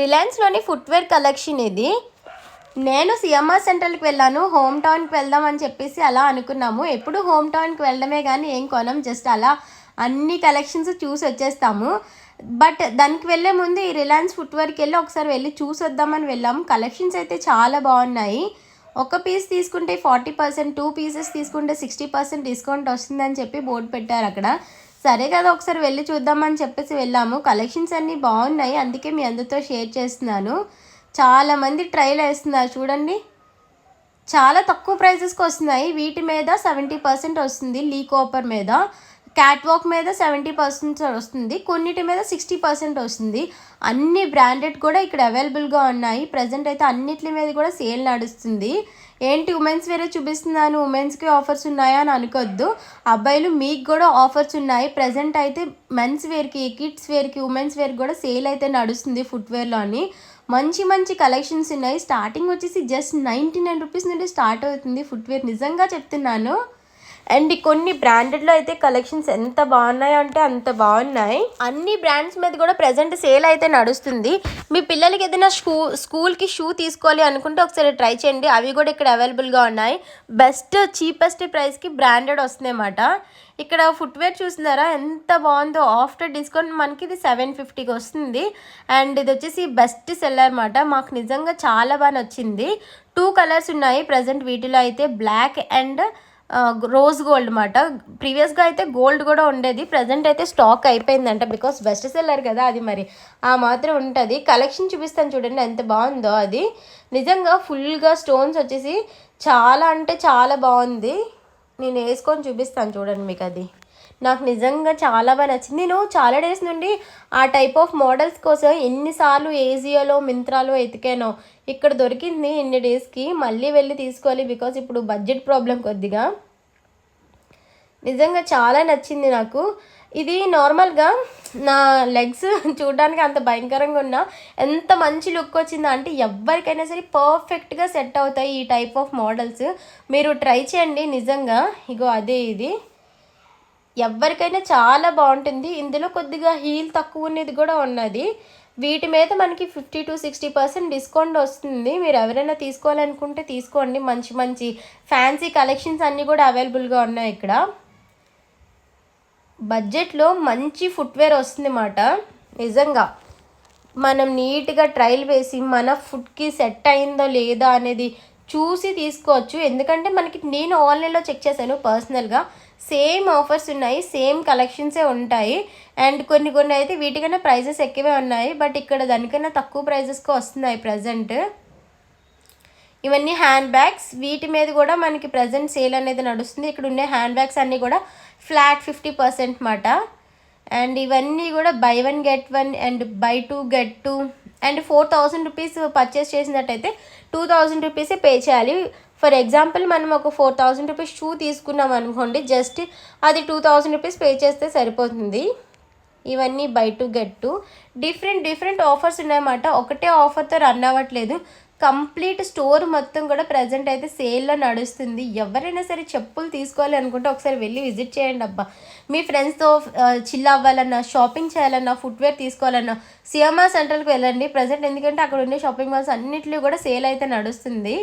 రిలయన్స్లోని footwear collection ఇది. నేను CMR సెంటర్కి వెళ్ళాను హోమ్ టౌన్కి వెళ్దాం అని చెప్పేసి అలా అనుకున్నాము. ఎప్పుడు హోమ్ టౌన్కి వెళ్ళడమే కానీ ఏం కొనం జస్ట్ అలా అన్ని కలెక్షన్స్ చూసి వచ్చేస్తాము. బట్ దానికి వెళ్ళే ముందు ఈ రిలయన్స్ ఫుట్వేర్కి వెళ్ళి ఒకసారి వెళ్ళి చూసి వద్దామని వెళ్ళాము. కలెక్షన్స్ అయితే చాలా బాగున్నాయి. ఒక పీస్ తీసుకుంటే ఫార్టీ పర్సెంట్ టూ పీసెస్ తీసుకుంటే సిక్స్టీ పర్సెంట్ డిస్కౌంట్ వస్తుందని చెప్పి బోర్డు పెట్టారు అక్కడ. సరే కదా ఒకసారి వెళ్ళి చూద్దామని చెప్పేసి వెళ్ళాము. కలెక్షన్స్ అన్నీ బాగున్నాయి. అందుకే మీ అందరితో షేర్ చేస్తున్నాను. చాలామంది ట్రైల్ వేస్తున్నారు చూడండి. చాలా తక్కువ ప్రైజెస్కి వస్తున్నాయి. వీటి మీద సెవెంటీ పర్సెంట్ వస్తుంది లీ కోపర్ మీద. క్యాట్ వాక్ మీద సెవెంటీ పర్సెంట్ వస్తుంది. కొన్నిటి మీద సిక్స్టీ పర్సెంట్ వస్తుంది. అన్ని బ్రాండెడ్ కూడా ఇక్కడ అవైలబుల్గా ఉన్నాయి. ప్రజెంట్ అయితే అన్నిటి మీద కూడా సేల్ నడుస్తుంది. ఏంటి ఉమెన్స్ వేరే చూపిస్తున్నాను. ఉమెన్స్కి ఆఫర్స్ ఉన్నాయా అని అనుకోవద్దు అబ్బాయిలు మీకు కూడా ఆఫర్స్ ఉన్నాయి. ప్రజెంట్ అయితే మెన్స్ వేర్కి కిడ్స్ వేర్కి ఉమెన్స్ వేర్కి కూడా సేల్ అయితే నడుస్తుంది ఫుట్వేర్లోని మంచి మంచి కలెక్షన్స్ ఉన్నాయి. స్టార్టింగ్ వచ్చేసి జస్ట్ నైంటీ నైన్ రూపీస్ నుండి స్టార్ట్ అవుతుంది ఫుట్వేర్ నిజంగా చెప్తున్నాను. అండ్ కొన్ని బ్రాండెడ్లో అయితే కలెక్షన్స్ ఎంత బాగున్నాయో అంటే అంత బాగున్నాయి. అన్ని బ్రాండ్స్ మీద కూడా ప్రజెంట్ సేల్ అయితే నడుస్తుంది. మీ పిల్లలకి ఏదైనా షూ స్కూల్కి షూ తీసుకోవాలి అనుకుంటే ఒకసారి ట్రై చేయండి. అవి కూడా ఇక్కడ అవైలబుల్గా ఉన్నాయి. బెస్ట్ చీపెస్ట్ ప్రైస్కి బ్రాండెడ్ వస్తుందన్నమాట. ఇక్కడ ఫుట్వేర్ చూస్తున్నారా? ఎంత బాగుందో. ఆఫ్టర్ డిస్కౌంట్ మనకి ఇది సెవెన్ ఫిఫ్టీకి వస్తుంది. అండ్ ఇది వచ్చేసి బెస్ట్ సెల్లర్ అనమాట మాకు నిజంగా చాలా బాగా నచ్చింది. టూ కలర్స్ ఉన్నాయి ప్రజెంట్ వీటిలో అయితే. బ్లాక్ అండ్ రోజ్ గోల్డ్ అనమాట ప్రీవియస్గా అయితే గోల్డ్ కూడా ఉండేది. ప్రజెంట్ అయితే స్టాక్ అయిపోయిందంట బికాస్ బెస్ట్ సెల్లర్ కదా అది మరి. ఆ మాత్రం ఉంటుంది. కలెక్షన్ చూపిస్తాను చూడండి ఎంత బాగుందో అది. నిజంగా ఫుల్గా స్టోన్స్ వచ్చేసి చాలా అంటే చాలా బాగుంది. నేను వేసుకొని చూపిస్తాను చూడండి మీకు అది. నాకు నిజంగా చాలా బాగా నచ్చింది. నేను చాలా డేస్ నుండి ఆ టైప్ ఆఫ్ మోడల్స్ కోసం ఎన్నిసార్లు ఏజియోలో మింత్రాలో ఎతికానో ఇక్కడ దొరికింది ఎన్ని డేస్కి మళ్ళీ వెళ్ళి తీసుకోవాలి బికాజ్ ఇప్పుడు బడ్జెట్ ప్రాబ్లం కొద్దిగా. నిజంగా చాలా నచ్చింది నాకు. ఇది నార్మల్గా నా లెగ్స్ చూడడానికి అంత భయంకరంగా ఉన్నా ఎంత మంచి లుక్ వచ్చిందా అంటే ఎవరికైనా సరే పర్ఫెక్ట్గా సెట్ అవుతాయి ఈ టైప్ ఆఫ్ మోడల్స్. మీరు ట్రై చేయండి నిజంగా. ఇగో అదే ఇది. ఎవరికైనా చాలా బాగుంటుంది. ఇందులో కొద్దిగా హీల్ తక్కువ ఉన్నది కూడా ఉన్నది. వీటి మీద మనకి fifty to sixty percent discount వస్తుంది. మీరు ఎవరైనా తీసుకోవాలనుకుంటే తీసుకోండి. మంచి మంచి ఫ్యాన్సీ కలెక్షన్స్ అన్నీ కూడా అవైలబుల్గా ఉన్నాయి ఇక్కడ. బడ్జెట్లో మంచి ఫుట్వేర్ వస్తుంది అన్నమాట నిజంగా. మనం నీట్గా ట్రయల్ వేసి మన ఫుడ్కి సెట్ అయిందో లేదా అనేది చూసి తీసుకోవచ్చు. ఎందుకంటే మనకి నేను ఆన్లైన్లో చెక్ చేశాను పర్సనల్గా సేమ్ ఆఫర్స్ ఉన్నాయి సేమ్ కలెక్షన్సే ఉంటాయి. అండ్ కొన్ని కొన్ని అయితే వీటికన్నా ప్రైజెస్ ఎక్కువే ఉన్నాయి. బట్ ఇక్కడ దానికన్నా తక్కువ ప్రైజెస్కి వస్తున్నాయి ప్రజెంట్. ఇవన్నీ హ్యాండ్ బ్యాగ్స్. వీటి మీద కూడా మనకి ప్రజెంట్ సేల్ అనేది నడుస్తుంది. ఇక్కడ ఉండే హ్యాండ్ బ్యాగ్స్ అన్నీ కూడా ఫ్లాట్ ఫిఫ్టీ పర్సెంట్ మాట. అండ్ ఇవన్నీ కూడా buy one get one and buy two get two and four thousand rupees purchase చేసినట్టయితే టూ థౌజండ్ రూపీసే పే చేయాలి. ఫర్ ఎగ్జాంపుల్ మనం ఒక ఫోర్ థౌజండ్ రూపీస్ షూ తీసుకున్నాం అనుకోండి జస్ట్ అది టూ థౌజండ్ రూపీస్ పే చేస్తే సరిపోతుంది. ఇవన్నీ buy two get two. Different different offers ఉన్నాయన్నమాట. ఒకటే ఆఫర్తో రన్ అవ్వట్లేదు. కంప్లీట్ స్టోర్ మొత్తం కూడా ప్రజెంట్ అయితే సేల్లో నడుస్తుంది. ఎవరైనా సరే చెప్పులు తీసుకోవాలి అనుకుంటే ఒకసారి వెళ్ళి విజిట్ చేయండి అబ్బా. మీ ఫ్రెండ్స్తో చిల్ అవ్వాలన్నా షాపింగ్ చేయాలన్నా ఫుట్వేర్ తీసుకోవాలన్నా సిఎంఆర్ సెంటర్కి వెళ్ళండి. ప్రజెంట్ ఎందుకంటే అక్కడ ఉండే షాపింగ్ మాల్స్ అన్నింటిలో కూడా సేల్ అయితే నడుస్తుంది.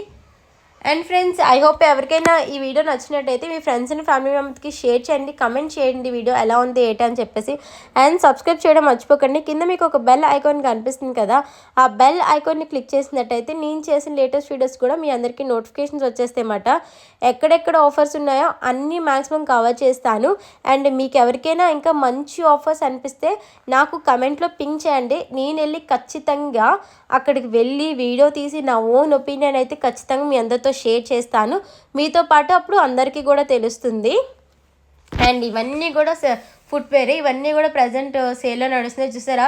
అండ్ ఫ్రెండ్స్ ఐ హోప్ ఎవరికైనా ఈ వీడియో నచ్చినట్టయితే మీ ఫ్రెండ్స్ అండ్ ఫ్యామిలీ మెంబర్స్కి షేర్ చేయండి కమెంట్ చేయండి వీడియో ఎలా ఉంది ఏంటి అని చెప్పేసి. అండ్ సబ్స్క్రైబ్ చేయడం మర్చిపోకండి. కింద మీకు ఒక బెల్ ఐకాన్ కనిపిస్తుంది కదా ఆ బెల్ ఐకాన్ని క్లిక్ చేసినట్టయితే నేను చేసిన లేటెస్ట్ వీడియోస్ కూడా మీ అందరికీ నోటిఫికేషన్స్ వచ్చేస్తాయన్నమాట. ఎక్కడెక్కడ ఆఫర్స్ ఉన్నాయో అన్నీ మ్యాక్సిమం కవర్ చేస్తాను. అండ్ మీకు ఎవరికైనా ఇంకా మంచి ఆఫర్స్ అనిపిస్తే నాకు కమెంట్లో పింక్ చేయండి. నేను వెళ్ళి ఖచ్చితంగా అక్కడికి వెళ్ళి వీడియో తీసి నా ఓన్ ఒపీనియన్ అయితే ఖచ్చితంగా మీ అందరితో షేర్ చేస్తాను. మీతో పాటు అప్పుడు అందరికీ కూడా తెలుస్తుంది. అండ్ ఇవన్నీ కూడా ఫుట్వేర్ ఇవన్నీ కూడా ప్రజెంట్ సేల్లో uh, నడుస్తున్నాయి. చూసారా?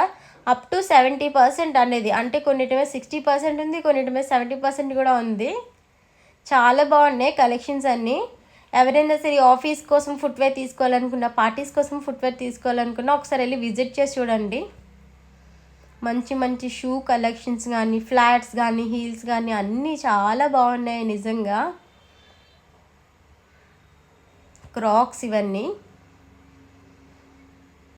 అప్ టు సెవెంటీ పర్సెంట్ అనేది. అంటే కొన్నిటి మీద సిక్స్టీ పర్సెంట్ ఉంది కొన్నిటి మీద సెవెంటీ పర్సెంట్ కూడా ఉంది. చాలా బాగున్నాయి కలెక్షన్స్ అన్నీ. ఎవరైనా సరే ఆఫీస్ కోసం ఫుట్వేర్ తీసుకోవాలనుకున్నా పార్టీస్ కోసం ఫుట్వేర్ తీసుకోవాలనుకున్నా ఒకసారి వెళ్ళి విజిట్ చేసి చూడండి. మంచి మంచి షూ కలెక్షన్స్ కానీ ఫ్లాట్స్ కానీ హీల్స్ కానీ అన్నీ చాలా బాగున్నాయి నిజంగా. క్రాక్స్ ఇవన్నీ.